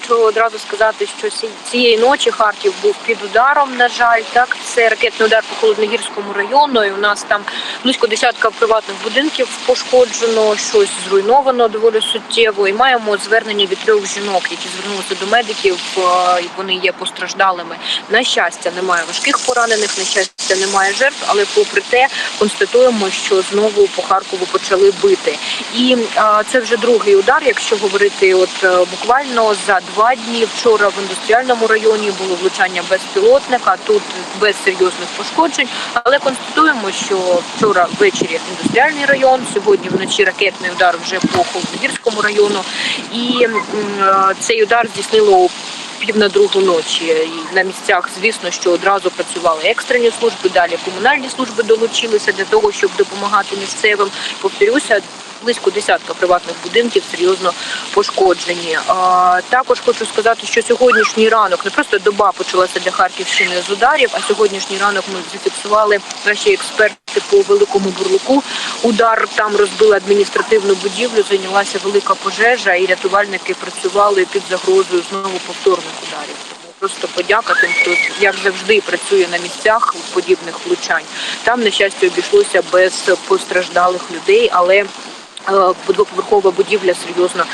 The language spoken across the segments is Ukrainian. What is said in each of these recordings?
хочу одразу сказати, що ці- цієї ночі Харків був під ударом. На жаль, так це ракетний удар по холодногірському району. І у нас там близько десятка приватних будинків пошкоджено, щось зруйновано доволі суттєво. І маємо звернення від трьох жінок, які звернулися до медиків. і Вони є постраждалими. На щастя, немає важких поранених, на щастя, немає жертв, але попри те констатуємо, що знову по Харкову почали бити. І це вже другий удар, якщо говорити, от е, буквально за два дні вчора в індустріальному районі було влучання безпілотника, тут без серйозних пошкоджень. Але констатуємо, що вчора ввечері індустріальний район, сьогодні вночі ракетний удар вже по Холодногірському району, і е, цей удар здійснило пів на другу ночі. І на місцях, звісно, що одразу працювали екстрені служби, далі комунальні служби долучилися для того, щоб допомагати місцевим. Повторюся. Близько десятка приватних будинків серйозно пошкоджені. Також хочу сказати, що сьогоднішній ранок не просто доба почалася для Харківщини з ударів, а сьогоднішній ранок ми зафіксували наші експерти по великому бурлуку. Удар там розбили адміністративну будівлю, зайнялася велика пожежа, і рятувальники працювали під загрозою знову повторних ударів. Просто подяка тим, хто як завжди працює на місцях подібних влучань. Там, на щастя, обійшлося без постраждалих людей, але двоповерхова будівля серйозно,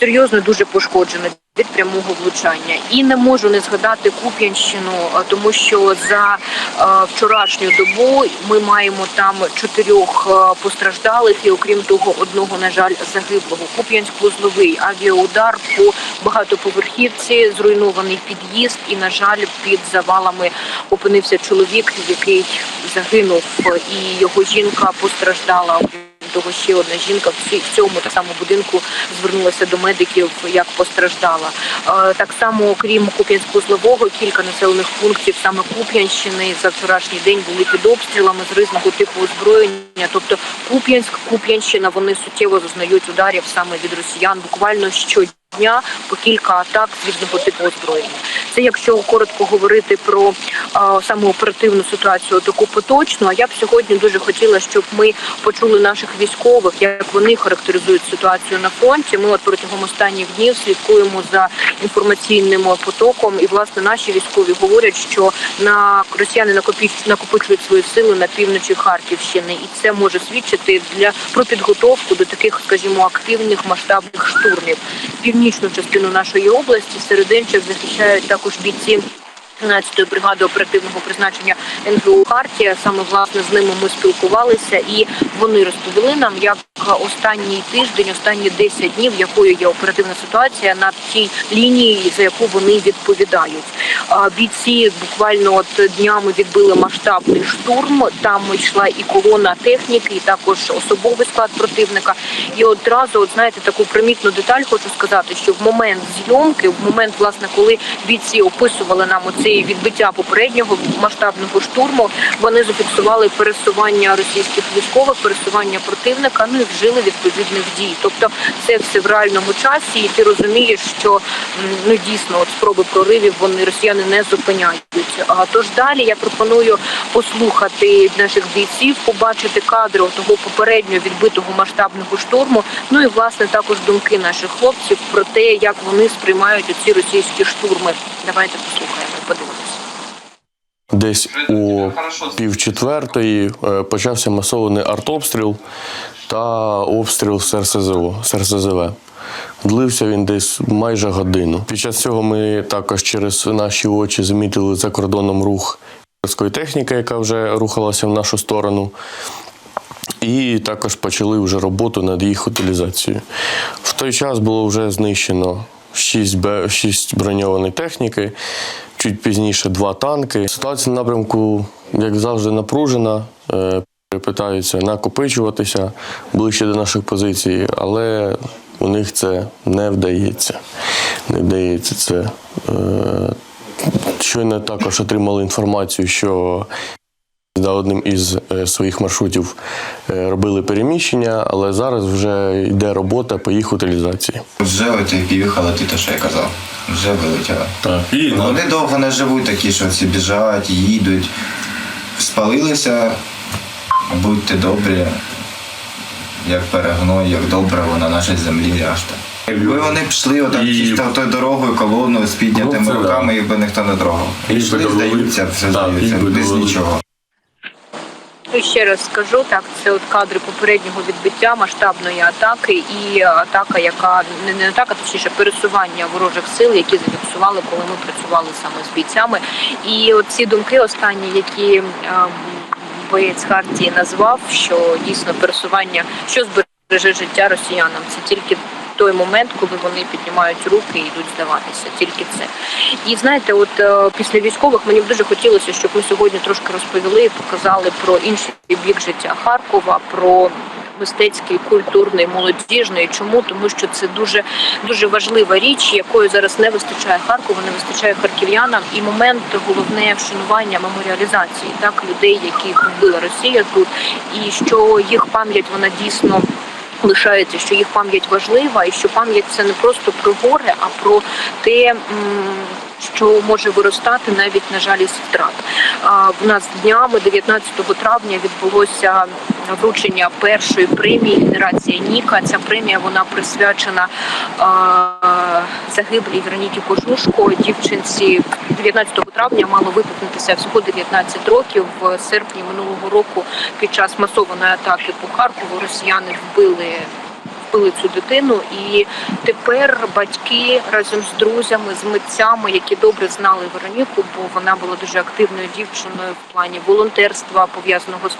серйозно дуже пошкоджена від прямого влучання. І не можу не згадати Куп'янщину, тому що за вчорашню добу ми маємо там чотирьох постраждалих, і окрім того, одного, на жаль, загиблого. Куп'янськ-Вузловий авіаудар по багатоповерхівці, зруйнований під'їзд, і на жаль, під завалами опинився чоловік, який загинув, і його жінка постраждала. Того ще одна жінка в цьому так само будинку звернулася до медиків як постраждала. Е, Так само, окрім Куп'янсько-Злового, кілька населених пунктів саме Куп'янщини за вчорашній день були під обстрілами з ризнику типу озброєння. Тобто Куп'янськ, Куп'янщина вони суттєво зазнають ударів саме від росіян буквально щодня по кілька атак з різного типу озброєння. Це якщо коротко говорити про а, саме оперативну ситуацію, таку поточну. А я б сьогодні дуже хотіла, щоб ми почули наших військових, як вони характеризують ситуацію на фронті. Ми от протягом останніх днів слідкуємо за інформаційним потоком, і власне наші військові говорять, що на росіяни накопичують свої сили на півночі Харківщини, і це може свідчити для про підготовку до таких, скажімо, активних масштабних штурмів. Північну частину нашої області серединчик захищають також бійці. 13-ї бригади оперативного призначення НГУ Хартія. Саме власне з ними ми спілкувалися, і вони розповіли нам, як останній тиждень, останні 10 днів, якою є оперативна ситуація на тій лінії, за яку вони відповідають. Бійці буквально от днями відбили масштабний штурм. Там йшла і колона техніки, і також особовий склад противника. І одразу, от знаєте, таку примітну деталь хочу сказати, що в момент зйомки, в момент, власне, коли бійці описували нам оце відбиття попереднього масштабного штурму, вони зафіксували пересування російських військових, пересування противника, ну і вжили відповідних дій. Тобто це все в реальному часі, і ти розумієш, що ну дійсно от спроби проривів вони росіяни не зупиняють. А тож далі я пропоную послухати наших бійців, побачити кадри того попереднього відбитого масштабного штурму. Ну і власне також думки наших хлопців про те, як вони сприймають ці російські штурми. Давайте послухаємо, подивимося. Десь у пів четвертої е, почався масований артобстріл та обстріл з РСЗО, з РСЗВ. Длився він десь майже годину. Під час цього ми також через наші очі замітили за кордоном рух морської техніки, яка вже рухалася в нашу сторону. І також почали вже роботу над їх утилізацією. В той час було вже знищено 6, Б, 6 броньованої техніки, чуть пізніше два танки. Ситуація на напрямку, як завжди, напружена. Питаються накопичуватися ближче до наших позицій, але у них це не вдається. Не вдається це. Е, Щойно також отримали інформацію, що за одним із е, своїх маршрутів е, робили переміщення, але зараз вже йде робота по їх утилізації. Вже от як їхала ти, то що я казав. Вже вилетіла. Так. І Вони довго не живуть такі, що всі біжать, їдуть. Спалилися, будьте добрі, як перегной, як добре на нашій землі решта. Якби вони пішли отак І- чисто тою дорогою, колоною з піднятими Ну, це руками, да. їх би ніхто не трогав. Їх би Пішли, довели. здаються, все Так, здаються, їх би без довели. нічого. І ще раз скажу, так це от кадри попереднього відбиття масштабної атаки і атака, яка не, не атака, точніше пересування ворожих сил, які зафіксували, коли ми працювали саме з бійцями. І от ці думки останні, які ем, боєць Хартії назвав, що дійсно пересування, що збереже життя росіянам, це тільки той момент, коли вони піднімають руки і йдуть здаватися, тільки це. І знаєте, от е, після військових мені б дуже хотілося, щоб ми сьогодні трошки розповіли і показали про інший бік життя Харкова, про мистецький, культурний, молодіжний. Чому? Тому що це дуже дуже важлива річ, якої зараз не вистачає Харкову, не вистачає харків'янам. І момент головне вшанування меморіалізації так людей, яких вбила Росія тут, і що їх пам'ять вона дійсно лишається, що їх пам'ять важлива, і що пам'ять це не просто про горе, а про те, що може виростати навіть на жаль із втрат. В нас днями 19 травня відбулося вручення першої премії Генерація Ніка. Ця премія вона присвячена загиблій Вероніки Кожушко, дівчинці 19 травня мало виповнитися всього 19 років. В серпні минулого року під час масованої атаки по Харкову росіяни вбили вбили цю дитину, і тепер батьки разом з друзями, з митцями, які добре знали Вероніку, бо вона була дуже активною дівчиною в плані волонтерства, пов'язаного з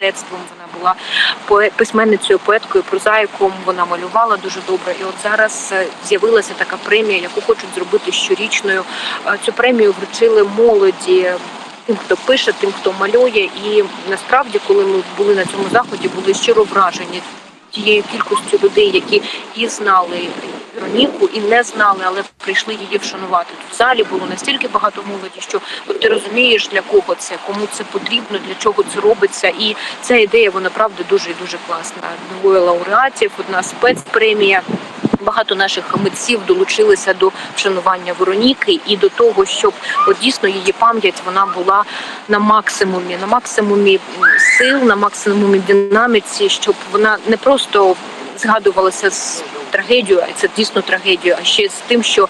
мистецтвом. Вона була письменницею, поеткою, прозаїком. Вона малювала дуже добре. І от зараз е, з'явилася така премія, яку хочуть зробити щорічною. Е, Цю премію вручили молоді. Тим, хто пише, тим, хто малює, і насправді, коли ми були на цьому заході, були щиро вражені тією кількістю людей, які і знали Вероніку, і не знали, але прийшли її вшанувати. Тут в залі було настільки багато молоді, що ти розумієш для кого це, кому це потрібно, для чого це робиться. І ця ідея вона правда дуже і дуже класна. Двоє лауреатів, одна спецпремія. Багато наших митців долучилися до вшанування Вероніки і до того, щоб от дійсно її пам'ять вона була на максимумі, на максимумі сил, на максимумі динаміці, щоб вона не просто згадувалася з трагедією, а це дійсно трагедія, а ще з тим, що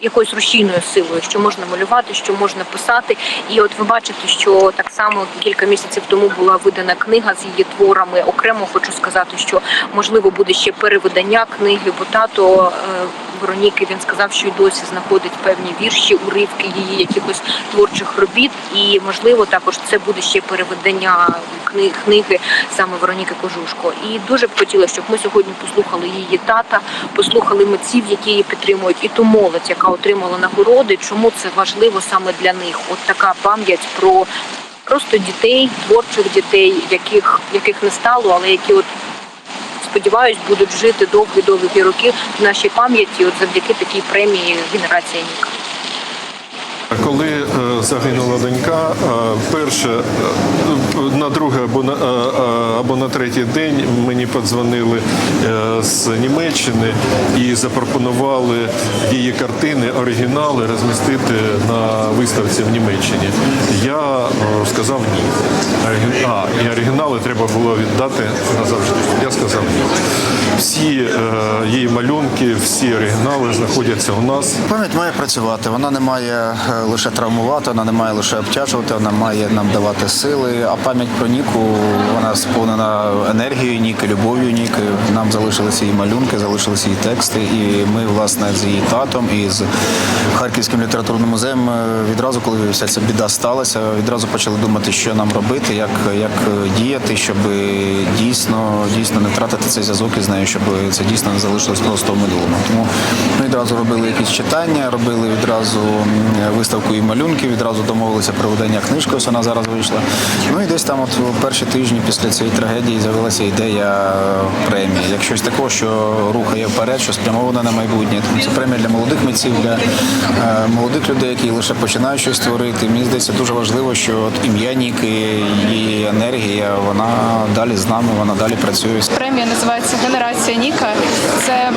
якоюсь рушійною силою, що можна малювати, що можна писати. І от ви бачите, що так само кілька місяців тому була видана книга з її творами. Окремо хочу сказати, що можливо буде ще перевидання книги, бо тато е, Вероніки він сказав, що й досі знаходить певні вірші, уривки її якихось творчих робіт. І можливо також це буде ще перевидання кни- книги саме Вероніки Кожушко. І дуже б хотіла, щоб ми сьогодні послухали її тата, послухали митців, які її підтримують, і ту молодь, яка отримала нагороди. Чому це важливо саме для них? От така пам'ять про просто дітей, творчих дітей, яких яких не стало, але які от. Сподіваюсь, будуть жити довгі-довгі роки в нашій пам'яті, от завдяки такій премії Генерація Ніка. Коли е, загинула донька, е, перше е, на другий або на або на третій день мені подзвонили з Німеччини і запропонували її картини, оригінали розмістити на виставці в Німеччині. Я сказав ні. А, і оригінали треба було віддати назавжди. Сказав. Всі е, її малюнки, всі оригінали знаходяться у нас. Пам'ять має працювати. Вона не має е, лише травмувати, вона не має лише обтяжувати, вона має нам давати сили. А пам'ять про Ніку вона сповнена енергією Ніки, любов'ю Ніки. Нам залишилися її малюнки, залишилися її тексти. І ми, власне, з її татом і з Харківським літературним музеєм е, відразу, коли вся ця біда сталася, відразу почали думати, що нам робити, як, як діяти, щоб дійсно, дійсно не втратити цей зв'язок із нею, щоб це дійсно не залишилось просто в минулому. Тому ми відразу робили якісь читання, робили відразу виставку і малюнків, відразу домовилися про видання книжки, ось вона зараз вийшла. Ну і десь там, от перші тижні після цієї трагедії, з'явилася ідея премії, як щось такого, що рухає вперед, що спрямоване на майбутнє. Тому це премія для молодих митців, для молодих людей, які лише починають щось творити. Мені здається, дуже важливо, що ім'я Ніки, її енергія, вона далі з нами, вона далі працює. Премія називається Генерація Ніка. Це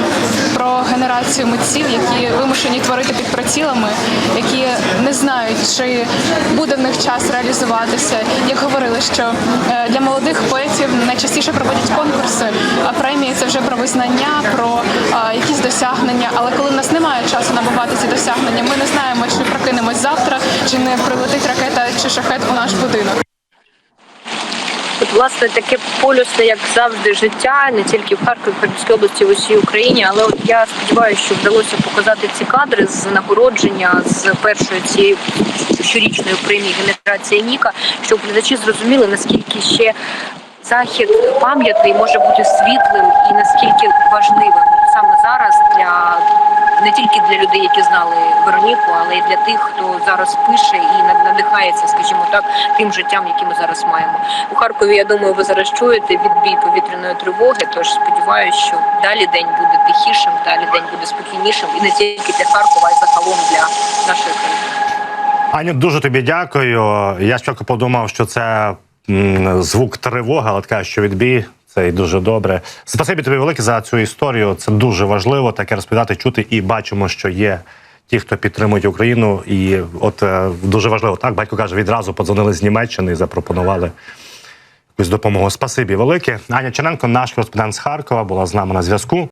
про генерацію митців, які вимушені творити під прицілами, які не знають, чи буде в них час реалізуватися. Як говорили, що е, для молодих поетів найчастіше проводять конкурси, а премії це вже про визнання, про е, якісь досягнення. Але коли в нас немає часу набувати ці досягнення, ми не знаємо, чи прокинемось завтра, чи не прилетить ракета чи шахет у наш будинок. От, власне, таке полюсне, як завжди, життя, не тільки в Харкові, Харківській області, в усій Україні. Але от я сподіваюся, що вдалося показати ці кадри з нагородження з першої цієї щорічної премії генерація Ніка, щоб глядачі зрозуміли, наскільки ще захід пам'ятний може бути світлим і наскільки важливим От саме зараз для не тільки для людей, які знали Вероніку, але й для тих, хто зараз пише і надихається, скажімо так, тим життям, яке ми зараз маємо. У Харкові, я думаю, ви зараз чуєте відбій повітряної тривоги. Тож сподіваюся, що далі день буде тихішим, далі день буде спокійнішим, і не тільки для Харкова, а й загалом для нашої країни. Аню, дуже тобі дякую. Я спочатку подумав, що це звук тривоги, але така, що відбій. Це і дуже добре. Спасибі тобі велике за цю історію. Це дуже важливо таке розповідати, чути, і бачимо, що є ті, хто підтримують Україну. І от е, дуже важливо, так батько каже, відразу подзвонили з Німеччини і запропонували якусь допомогу. Спасибі велике. Аня Чененко, наш кореспондент з Харкова, була з нами на зв'язку.